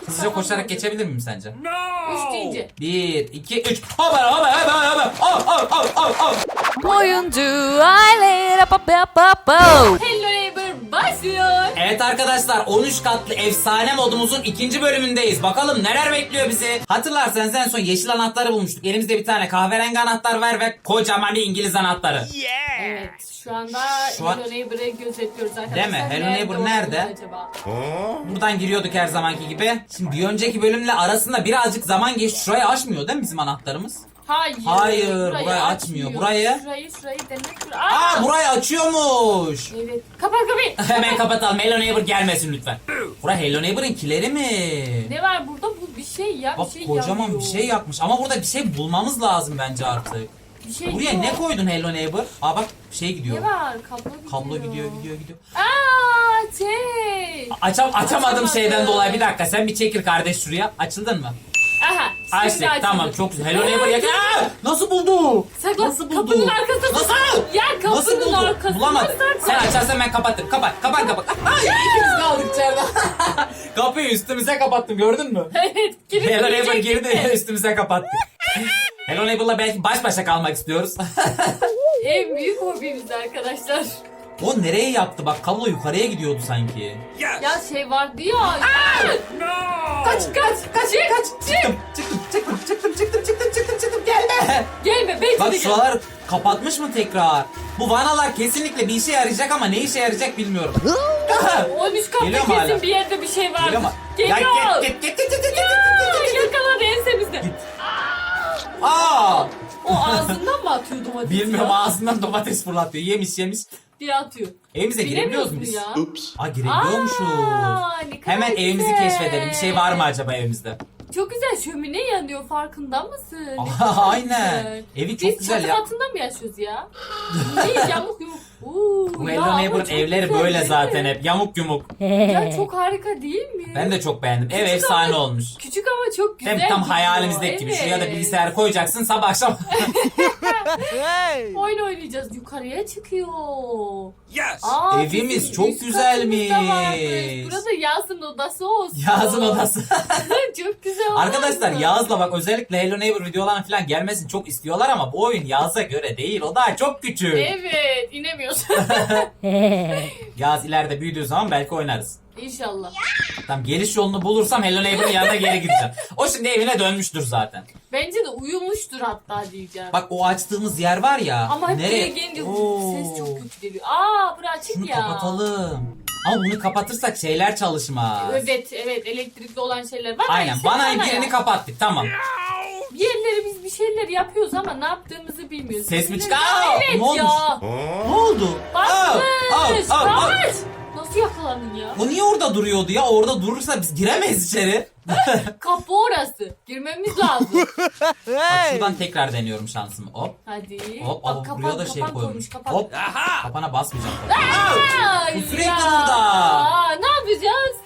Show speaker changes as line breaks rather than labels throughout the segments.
Hızlıca koşarak geçebilir miyim sence?
Üç deyince.
Bir, iki, üç. Haber, haber, haber, haber. Al, al, al, al, al.
Oyuncu aile.
Hello. Başlıyor.
Evet arkadaşlar 13 katlı efsane modumuzun ikinci bölümündeyiz. Bakalım neler bekliyor bizi. Hatırlarsanız en son yeşil anahtarı bulmuştuk. Elimizde bir tane kahverengi anahtar var ve kocaman bir İngiliz anahtarı.
Evet şu anda
Şu an-
Hello Neighbor'ı gözetliyoruz arkadaşlar.
Değil mi? Hello Neighbor
olduğunu
nerede?
Acaba?
Buradan giriyorduk her zamanki gibi. Şimdi bir önceki bölümle arasında birazcık zaman geçti. Şurayı açmıyor değil mi bizim anahtarımız?
Hayır.
Hayır, burayı açmıyor. Burayı?
Şurayı şurayı demek. Aa!
Aa burayı açıyormuş.
Evet. Kapat kapıyı.
Hemen kapatalım. Hello Neighbor gelmesin lütfen. Bura Hello Neighbor'ın kileri mi?
Ne var burada? Bu bir şey ya.
Bak
bir şey
kocaman
yanıyor.
bir şey yapmış. Ama burada bir şey bulmamız lazım bence artık.
Bir şey
Buraya
yok.
ne koydun Hello Neighbor? Aa bak şey gidiyor.
Ne var? Kablo gidiyor.
Kablo gidiyor gidiyor gidiyor.
Aa şey.
Açam açamadım
Açamadım.
şeyden dolayı. Bir dakika sen bir çekil kardeş şuraya. Açıldın mı?
Aha. şimdi açıldı.
tamam çok güzel. Hello Neighbor yakın. Aa, Nasıl buldu?
Saklan.
Nasıl buldu?
Kapının arkasında.
Nasıl?
Ya kapının
Nasıl buldu?
arkasında
Bulamadı.
saklan.
Sen açarsan ben kapatırım. Kapat kapat kapat. Ay ikimiz kaldık içeride. Kapıyı üstümüze kapattım gördün mü?
Evet. Girip
Hello Neighbor girdi üstümüze kapattık. Hello Neighbor'la belki baş başa kalmak istiyoruz.
En büyük hobimiz arkadaşlar.
O nereye yaptı? Bak kablo yukarıya gidiyordu sanki.
Ya şey vardı ya. Kaç kaç kaç kaç çık.
Çıktım çıktım çıktım çıktım çıktım çıktım çıktım çıktım gelme.
Gelme ben
Bak şuralar kapatmış mı tekrar? Bu vanalar kesinlikle bir işe yarayacak ama ne işe yarayacak bilmiyorum.
O üst katta kesin
hala?
bir yerde bir şey vardır.
Geliyor?
Geliyor.
Ya git git git git git git git
Aa,
git git.
Yakaladı ensemizde.
Aa!
O ağzından mı atıyor domatesi
Bilmiyorum
ya?
ağzından domates fırlatıyor. Yemiş yemiş.
Diye atıyor.
Evimize girebiliyoruz mu biz?
ya.
Aa girebiliyormuşuz.
Aa, ne kadar
Hemen evimizi
güzel.
keşfedelim. Bir şey var mı acaba evimizde?
Çok güzel şömine yanıyor farkında mısın? Ne
Aa,
kadar
aynen.
güzel.
Evi çok
Biz
güzel
çatı
ya.
altında mı yaşıyoruz ya? Değil yamuk yumuk. Uuu,
Bu
ya çok
evleri
güzel
böyle
değil
zaten
mi?
hep. Yamuk yumuk.
Ya çok harika değil mi?
Ben de çok beğendim. Ev
Küçük
efsane
ama-
olmuş.
Küçük ama çok güzel.
Hem tam
gidiyor.
hayalimizdeki gibi. Şuraya da
Evet.
bilgisayar koyacaksın sabah akşam.
Oyun oynayacağız. Yukarıya çıkıyor.
Yes.
Aa,
Evimiz
bizim
çok
üst
güzelmiş.
katımız da varmış. Burada Yaz'ın odası olsun.
Yazın odası.
çok güzel olmaz
Arkadaşlar
mı?
Yaz'la bak özellikle Hello Neighbor videolarına falan gelmesini çok istiyorlar ama bu oyun Yaz'a göre değil. O daha çok küçük.
Evet inemiyorsun.
Yaz ileride büyüdüğü zaman belki oynarız.
İnşallah.
Tamam geliş yolunu bulursam Hello Neighbor'ın yanına geri gideceğim. O şimdi evine dönmüştür zaten.
Bence de uyumuştur hatta diyeceğim.
Bak o açtığımız yer var ya.
Ama hep
nereye?
buraya gelince
Oo.
ses çok kötü geliyor. Aa bura açık
Şunu
ya.
kapatalım. Ama bunu kapatırsak şeyler çalışmaz.
Evet evet elektrikli olan şeyler var.
Aynen. Bana birini kapattık. Tamam.
Biz bir şeyler yapıyoruz ama ne yaptığımızı bilmiyoruz.
Ses mi
Sinirlen-
çık- Aa,
Evet
ne olmuş?
ya.
Ne oldu? Aa,
Basmış.
aa, aa,
yakalandın ya?
O niye orada duruyordu ya? Orada durursa biz giremeyiz içeri.
Kapı orası. Girmemiz lazım.
Bak şuradan tekrar deniyorum şansımı. Hop.
Hadi.
Hop.
Bak
Aa,
kapan,
buraya da şey
kapan
koymuş.
Kapan.
Hop.
Aha.
Kapana basmayacağım.
Aa,
Bu sürekli
ya.
burada.
Aa, ne yapacağız?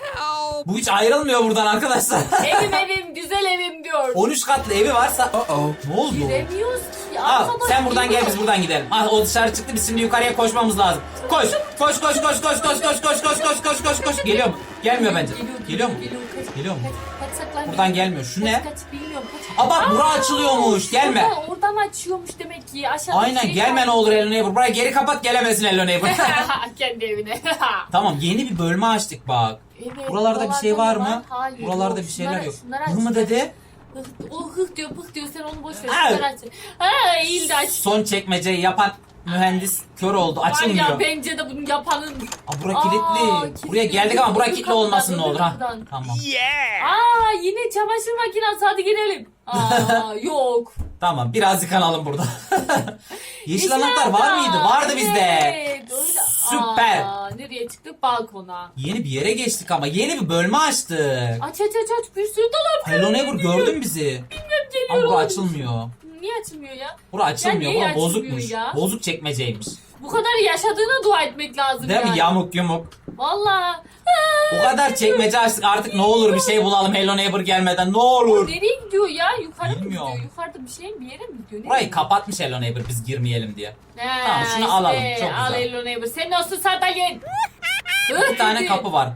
Bu hiç ayrılmıyor buradan arkadaşlar.
evim evim güzel evim diyor.
13 katlı evi varsa...
Uh-oh.
Ne oldu?
Giremiyoruz ki.
Al sen buradan gel biz buradan gidelim. Ah o dışarı çıktı biz şimdi yukarıya koşmamız lazım. Koş koş koş koş koş koş koş koş koş koş koş koş koş Geliyor mu? Gelmiyor bence. Geliyor mu?
Geliyor,
mu? Buradan gelmiyor. Şu ne? Aa bak bura açılıyormuş. Gelme.
Oradan, oradan açıyormuş demek ki. Aşağıda
Aynen
şey
gelme ne olur Hello Neighbor. Buraya geri kapat gelemesin Hello Neighbor.
Kendi evine.
tamam yeni bir bölme açtık bak.
evet,
Buralarda bir şey var mı?
Hayır.
Buralarda
yok.
bir şeyler yok. mı
aç.
dedi?
O hıh diyor pıh diyor sen onu boş ver. Şunları aç. Ha eğildi aç.
Son çekmeceyi yapan mühendis kör oldu.
Var ya
Açılmıyor.
bence de bunu yapanın.
Aa bura
Aa,
kilitli.
kilitli.
Buraya geldik ama bura
Öbür
kilitli olmasın ne olur ha.
kapıdan.
Tamam.
Yeah.
Aa yine çamaşır makinesi hadi girelim. Aa yok.
Tamam biraz yıkanalım burada. Yeşil
Yeşil
anahtar var mıydı? Vardı bizde.
Evet, öyle.
Süper.
Aa, nereye çıktık? Balkona.
Yeni bir yere geçtik ama yeni bir bölme açtık.
Aç aç aç aç bir sürü dolap.
Hello Neighbor gördün bizi.
Bilmem
Ama
geliyor.
bura açılmıyor.
Niye açılmıyor ya?
Bura açılmıyor.
niye
Bura
açılmıyor
bozukmuş.
ya?
Bozuk çekmeceymiş.
Bu kadar yaşadığına dua etmek lazım
Değil
yani.
mi? Yamuk yumuk.
Valla.
O kadar çekmece açtık artık ne olur bir şey bulalım Hello Neighbor gelmeden ne olur.
Nereye gidiyor ya? Yukarı mı gidiyor? Yukarıda bir şey bir yere mi gidiyor? Nereye
Burayı kapatmış Hello Neighbor biz girmeyelim diye.
He,
Tamam, şunu alalım. Çok
Al
güzel.
Hello Neighbor. Senin olsun sandalyen.
Bir tane kapı var.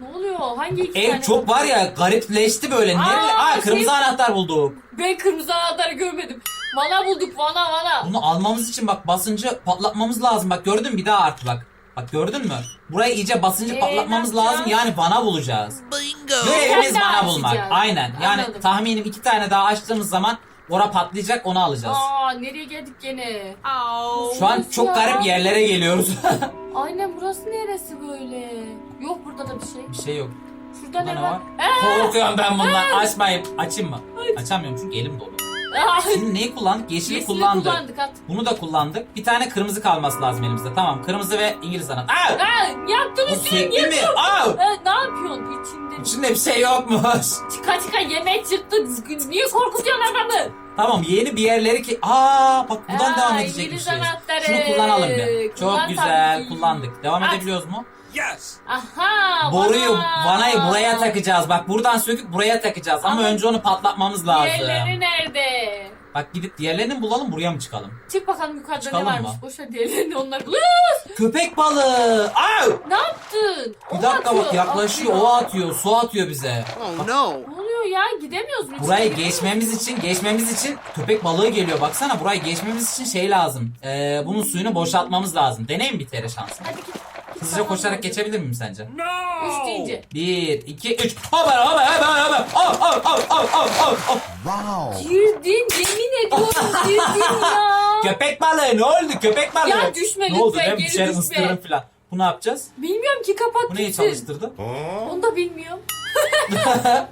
Ne oluyor? Hangi iki
Ev
tane?
çok var ya garipleşti böyle. Nereli?
Aa,
Aa kırmızı
şey-
anahtar bulduk.
Ben kırmızı anahtarı görmedim. Vana bulduk vana vana.
Bunu almamız için bak basıncı patlatmamız lazım. Bak gördün mü bir daha artı bak. Bak gördün mü? Burayı iyice basıncı
Ee,
patlatmamız
ne yapacağız?
lazım. Yani vana bulacağız.
Bingo.
Görevimiz
tane daha
bulmak.
açacağız.
Aynen. Yani
Anladım.
tahminim iki tane daha açtığımız zaman ora patlayacak onu alacağız.
Aa nereye geldik gene?
Şu an çok
ya.
garip yerlere geliyoruz.
Aynen burası neresi böyle? Yok burada da bir şey.
bir şey yok.
Şurada
Burada
ne var? Ee!
Korkuyorum ben bundan. Açmayayım. Açayım mı? Açamıyorum çünkü elim dolu. Şimdi neyi kullandık? Yeşili,
yeşili
kullandık.
kullandık at.
Bunu da kullandık. Bir tane kırmızı kalması lazım elimizde. Tamam. Kırmızı ve İngiliz anahtar. Aa!
Aa, yaktın
Bu
üstüne
mi? Aa!
Ee, ne yapıyorsun içinde?
İçinde bir şey yokmuş.
Çıka çıka yemek çıktı. Niye korkutuyorsun adamı?
Tamam yeni bir yerleri ki... Aa bak buradan
Aa,
devam
İngiliz
edecekmişiz.
anahtarı.
Şunu kullanalım bir. Çok
Kullan
güzel
tabii.
kullandık. Devam
At.
edebiliyoruz mu?
Yes.
Aha.
Boruyu,
vana.
vanayı buraya takacağız. Bak buradan söküp buraya takacağız. Ama,
Ama
önce onu patlatmamız lazım.
Diğerleri nerede?
Bak gidip diğerlerini bulalım buraya mı çıkalım?
Çık bakalım yukarıda
Çıkalım
ne varmış.
mı?
Boşver diğerlerini onlar buluyoruz.
Köpek balığı! Aa!
Ne yaptın?
Bir
O
dakika bak
atıyor,
yaklaşıyor.
atıyor.
O atıyor. Su atıyor bize.
Oh no.
Ne oluyor ya? Gidemiyoruz mu?
Burayı geçmemiz için geçmemiz için köpek balığı geliyor. Baksana burayı geçmemiz için şey lazım. Ee, bunun suyunu boşaltmamız lazım. Deneyin bir kere şansın.
Hadi git.
Hızlıca koşarak geçebilir miyim sence?
No.
Üç deyince.
Bir, iki, üç. Hopa hopa hopa hopa. Oh, oh, oh, oh, oh, oh, oh.
Girdin yemin ediyorum girdin ya.
Köpek balığı ne oldu köpek balığı?
Ya düşme
Ne oldu
lütfen,
ben bir
geri
şey
düşme.
ısırırım falan. Bu ne yapacağız?
Bilmiyorum ki kapat
Bu neyi
gitsin.
çalıştırdı?
Onu da bilmiyorum.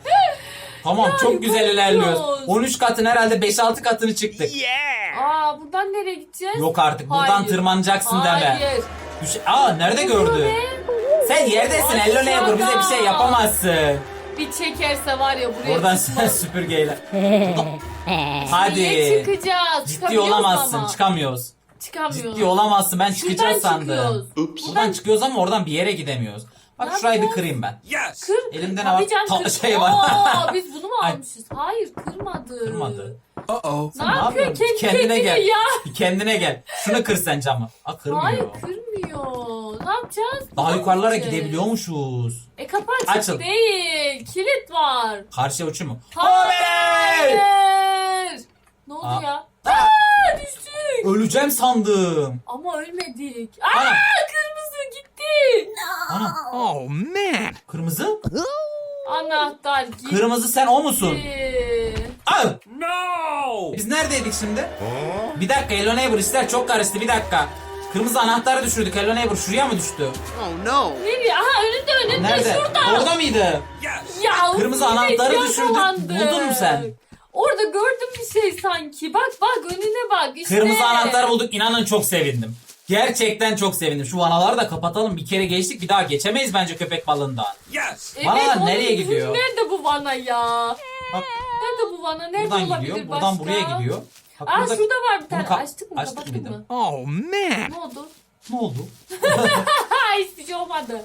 Tamam
Ya,
çok güzel
yukarı
ilerliyoruz.
gidiyoruz.
13 katın herhalde 5-6 katını çıktık.
Yeah.
Aa buradan nereye gideceğiz?
Yok artık buradan
Hayır.
tırmanacaksın deme.
Hayır.
Düş Aa nerede gördü? Sen yerdesin
Ay,
Hello Neighbor bize bir şey yapamazsın.
Bir çekerse var ya buraya
Buradan sen süpürgeyle.
Niye
Hadi.
çıkacağız?
Ciddi
Çıkabiliyoruz
olamazsın
ama.
çıkamıyoruz.
Çıkamıyoruz.
Ciddi olamazsın ben
Şuradan
çıkacağız sandım.
çıkıyoruz.
Buradan çıkıyoruz ama oradan bir yere gidemiyoruz. Bak
Ne
şurayı bir
yapacağız?
kırayım ben.
Yes.
Kır.
Elimden
Tabii
al-
canım,
ta-
kır.
şey var.
Aa, biz bunu mu
Ay.
almışız? Hayır kırmadı.
Kırmadı.
Uh-oh.
Ne yapıyor kendi
Kendine gel.
ya?
Bir kendine gel. Şunu kır sen camı. Aa kırmıyor.
Hayır kırmıyor. Ne yapacağız?
Daha
Buradan
yukarılara
gideceğiz.
gidebiliyormuşuz.
E kapı açık
Açıl.
değil. Kilit var.
Karşıya uçuyor mu?
Hayır. Ne oldu
Aa.
ya? Aa, düştük.
Öleceğim sandım.
Ama ölmedik. Aa
Anam.
kırmızı gitti.
Ana
Oh man.
kırmızı?
Anahtar gitti.
Kırmızı sen o musun? Aa!
No.
Biz neredeydik şimdi? Bir dakika Hello Neighbor işler çok karıştı bir dakika. Kırmızı anahtarı düşürdük Hello Neighbor şuraya mı düştü?
Oh no.
Nereye? Aha önünde önünde
Nerede?
şurada.
Orada mıydı?
Yes.
Ya
Kırmızı
yine
anahtarı düşürdük.
yakalandık.
Buldun mu sen?
Orada gördüm bir şey sanki. Bak bak önüne bak işte.
Kırmızı anahtarı bulduk inanın çok sevindim. Gerçekten çok sevindim. Şu vanaları da kapatalım. Bir kere geçtik bir daha geçemeyiz bence köpek balığından.
Yes.
Vanalar
onun
nereye gidiyor?
Nerede bu vana ya?
Bak
Nerede bu vana? Nerede
buradan
olabilir
gidiyor.
başka?
Buradan buraya gidiyor. Bak,
Aa
burada-
şurada var bir tane.
Bunu ka-
Açtık mı?
açtık
Kapattık
mıydı?
mı?
Oh man.
Ne oldu?
Ne oldu?
Ha hiçbir şey olmadı.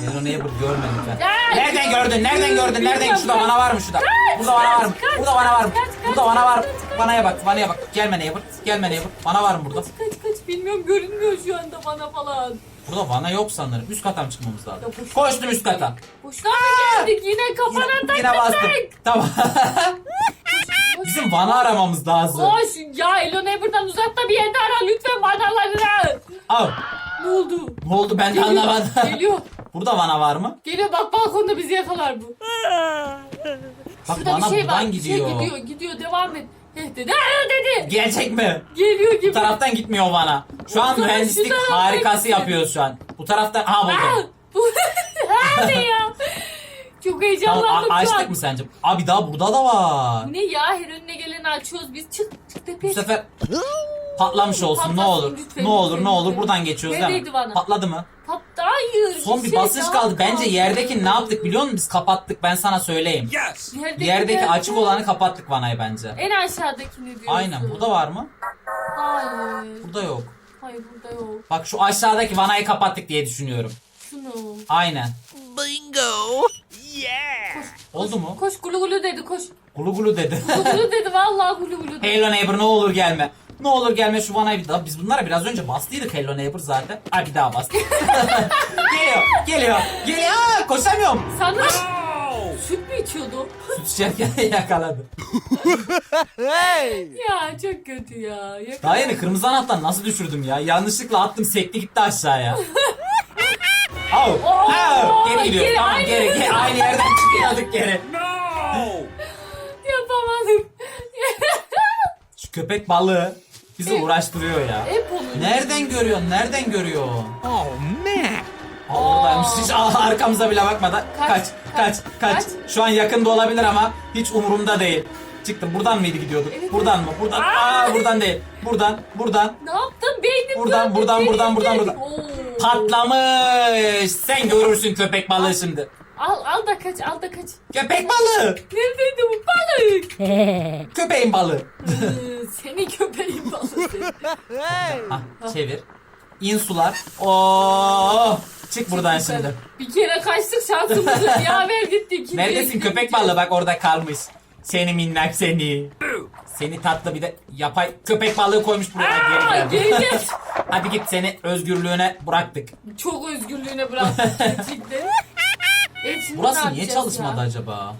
Hello Neighbor görmedik ben. Nereden gördün? Nereden gördün? Nereden? Şurada vana var mı şurada? Burada vana var mı? Burada vana var mı? Burada vana var mı? Vanaya bak, vanaya bak. Gelme Neighbor. Gelme Neighbor. Vana var mı burada?
Kaç kaç bilmiyorum görünmüyor şu anda bana falan.
Burada vana yok sanırım. Üst kata mı çıkmamız lazım?
Ya boş-
Koştum üst kata.
Boşuna mı geldik yine kafana
Yine, yine
taktık.
bastım. Tamam. Bizim vana aramamız lazım.
Koş ya Elon Neighbor'dan uzakta bir yerde ara lütfen vanalarını.
Al.
Ne oldu?
Ne oldu ben de anlamadım.
Geliyor.
Burada vana var mı?
Geliyor bak balkonda bizi yakalar bu.
Bak
Şurada
vana
bir şey
buradan
var.
gidiyor.
Bir şey gidiyor gidiyor devam et. Dedi. Aa, dedi.
Gelecek mi?
Geliyor gibi.
Bu taraftan gitmiyor vana. Şu an
zaman
mühendislik
şu taraftan
harikası
gitsin.
yapıyoruz şu an. Bu taraftan... Aha
Aa,
buldum.
bu ne ya? Çok
Tamam,
heyecanlandım
a-
şu
açtık
an.
mı sence? Abi daha burada da var.
Bu ne ya? Her önüne geleni açıyoruz. Biz çık çık
Bu
tepeye.
sefer patlamış olsun ne
Patlasın
olur.
lütfen,
Ne olur
lütfen,
ne olur
lütfen.
buradan geçiyoruz değil mi?
Vana?
Patladı mı?
Patla hayır.
Son bir
şey
basınç
daha
kaldı. Bence yerdeki ne yaptık biliyor musun? Biz kapattık. Ben sana söyleyeyim.
Yes.
Yerdeki,
Yerdeki açık olanı kapattık vanayı bence.
En aşağıdakini diyorsun.
Aynen. Burada var mı?
Hayır.
Burada yok.
Hayır burada yok.
Bak şu aşağıdaki vanayı kapattık diye düşünüyorum.
Şunu.
Aynen.
Bingo. Yeah.
Oldu mu?
Koş gulu gulu dedi koş.
Gulu gulu dedi.
Gulu gulu dedi vallahi gulu gulu dedi.
Hello neighbor ne olur gelme. Ne olur gelme şu vanayı bir daha. Biz bunlara biraz önce bastıydık Hello Neighbor zaten. Ha bir daha bastı. geliyor, geliyor, geliyor. Aa, koşamıyorum.
Sana
No!
süt mü içiyordun?
Süt içerken yakaladı.
Hey!
ya çok kötü ya. Yakala-
Daha yeni kırmızı anahtar nasıl düşürdüm ya? Yanlışlıkla attım sekti gitti aşağıya. Au, au, geri gidiyor.
geri,
tamam
aynı
geri,
yerden.
geri, aynı yerden çıkıyorduk geri.
No!
Yapamadık.
Şu köpek balığı bizi uğraştırıyor ya.
Hep.
Nereden görüyorsun? Nereden görüyorsun?
Oh, man!
Oradaymış. Hiç arkamıza bile bakmadan. Kaç,
Kaç,
kaç, kaç,
kaç.
Şu an yakında olabilir ama hiç umurumda değil. Çıktım. Buradan mıydı gidiyorduk?
Evet,
buradan mı? Buradan. Aa, buradan değil. Buradan, buradan.
Ne yaptın? Beynim
Buradan,
döndü,
buradan,
beynim
buradan, buradan,
döndü.
buradan.
Oo.
Patlamış. Sen görürsün köpek balığı şimdi.
Al al da kaç al da kaç.
Köpek balığı.
Neredeydi bu balık?
Köpeğin balığı.
Ee, Senin köpeğin balığı.
Hey!
ah, çevir. İn sular. Oo. Çık buradan şimdi.
Bir kere kaçtık şansımızı yaver gitti. ikinciye
Neredesin köpek balığı bak orada kalmış. Seni minnak seni. Seni tatlı bir de yapay köpek balığı koymuş buraya.
Aa,
Geri
geri gel.
Hadi git seni özgürlüğüne bıraktık.
Çok özgürlüğüne bıraktık. Ne
Burası niye çalışmadı
ya?
acaba?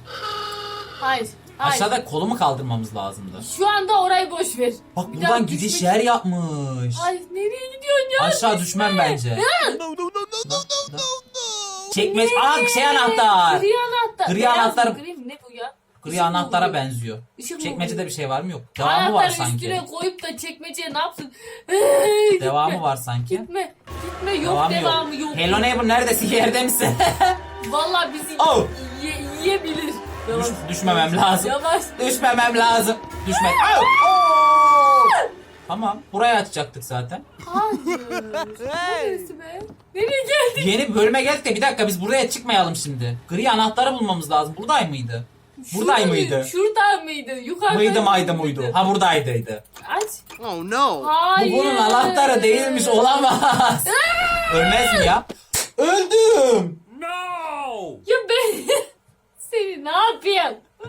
Hayır. Hayır.
Aşağıda kolumu kaldırmamız lazımdı.
Şu anda orayı boş ver.
Bak
Bir daha
buradan gidiş
düşmek-
yer yapmış.
Ay nereye gidiyorsun ya?
Aşağı
Düşme.
düşmem bence.
No, no, no, no, no, no, no, no!
Çekmez. Aa şey anahtar.
Gri anahtar.
Gri
Beyaz
anahtar-
Gri mi? Ne bu ya?
Gri
Işık mı
anahtara benziyor.
Işık mı
Çekmecede bir şey var mı yok? Devamı var
Anahtarı
sanki.
üstüne koyup da çekmeceye ne yapsın?
Devamı
gitme.
var sanki.
Gitme. Gitme yok devamı, yok.
Hello neighbor neredesin? Yerde misin?
Vallahi bizi
Oh.
yiye- yiyebilir. Yavaş.
Düş- düşmemem lazım.
Yavaş.
Düşmemem lazım. Düşme. Au! Oo! Tamam. Burayı açacaktık zaten.
Hayır. Neresi be? Nereye geldik?
Yeni bölüme geldik de bir dakika biz buraya çıkmayalım şimdi. Gri anahtarı bulmamız lazım. Buradaý mıydı?
Şurada
mıydı?
Şurada mıydı? Yukarıda
Mıydı maydı muydu? Ha buradaydıydı.
Aç.
Oh, no!
Bu
Hayır.
bunun anahtarı değilmiş olamaz. Ölmez mi ya? Öldüm.
No!
Ya ben seni ne yapayım?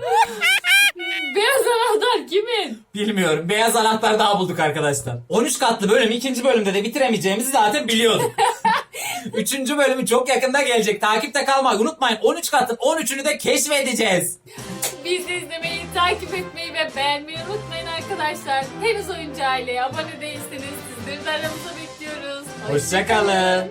Beyaz anahtar kimin?
Bilmiyorum. Beyaz anahtar daha bulduk arkadaşlar. 13 katlı bölüm ikinci bölümde de bitiremeyeceğimizi zaten biliyorduk. Üçüncü bölümü çok yakında gelecek. Takipte kalmayı unutmayın. 13 katın 13'ünü de keşfedeceğiz.
Bizi izlemeyi, takip etmeyi ve beğenmeyi unutmayın arkadaşlar. Henüz Oyuncu Aile'ye abone değilseniz sizleri de aramıza bekliyoruz.
Hoşçakalın.